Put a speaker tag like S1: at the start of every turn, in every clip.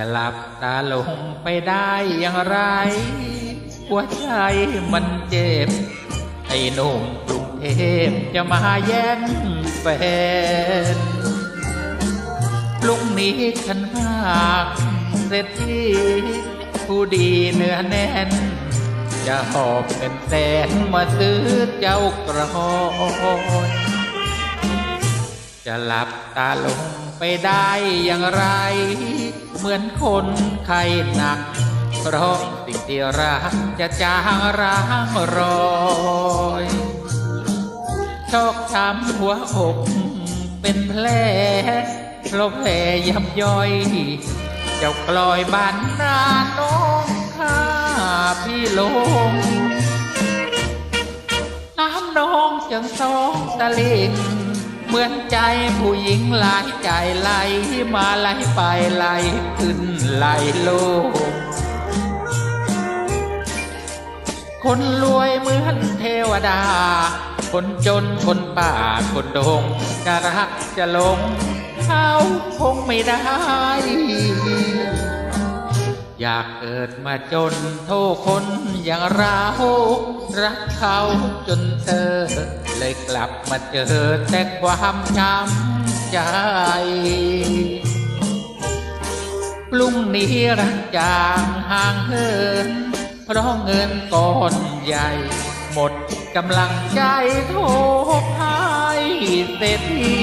S1: จะหลับตาลงไปได้อย่างไร หัวใจมันเจ็บ ไอ้หนุ่มกรุงเทพจะมาแย่งแฟนพรุ่งนี้ฉันหากเสร็จที่ผู้ดีเนื้อแน่น จะหอบเงินแสนมาซื้อเจ้ากระหอย จะหลับตาลงไปได้อย่างไร เหมือนคนไข้หนัก เพราะสิ่งที่รักจะจางร้างรอยชอกช้ำหัวอกเป็นแผลเพราะแผลยับย่อย เจ้ากลอยบานน้าน้องข้าพี่ลง น้ำน้องจังสองตะลิง เหมือนใจผู้หญิงหลายใจไหลมาไหลไปไหลขึ้นไหลลงคนรวยเหมือนเทวดา คนจนคนป่าคนดงจะรักจะหลงเขาคงไม่ได้ อยากเกิดมาจนโทษคนอย่างเรา รักเขาจนเธอ เลยกลับมาเจอแต่ความช้ำใจพรุ่งนี้รักจางห่างเหินเพราะเงินก้อนใหญ่ หมดกำลังใจโทษให้เศรษฐี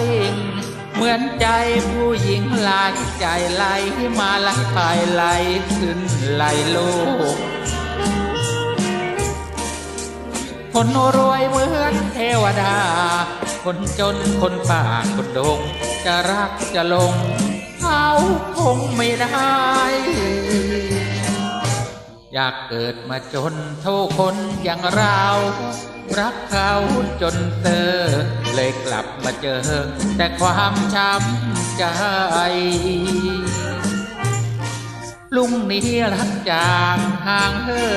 S1: ลิง เหมือนใจผู้หญิงหลายใจไหลมาไหลไปไหลขึ้นไหลลงคนรวยเหมือนเทวดา คนจนคนป่าคนดง จะรักจะลง เขาคงไม่ได้ อยากเกิดมาจนเท่าคนอย่างเรา รักเขาจนเธอ เลยกลับมาเจอ แต่ความช้ำใจ ลุงนี้รักจางห่างเหิ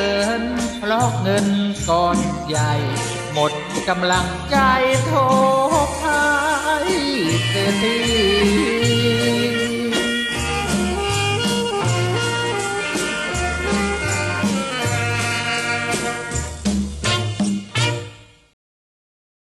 S1: นเพราะเงินก้อนใหญ่ หมดกำลังใจโทษให้เศรษฐี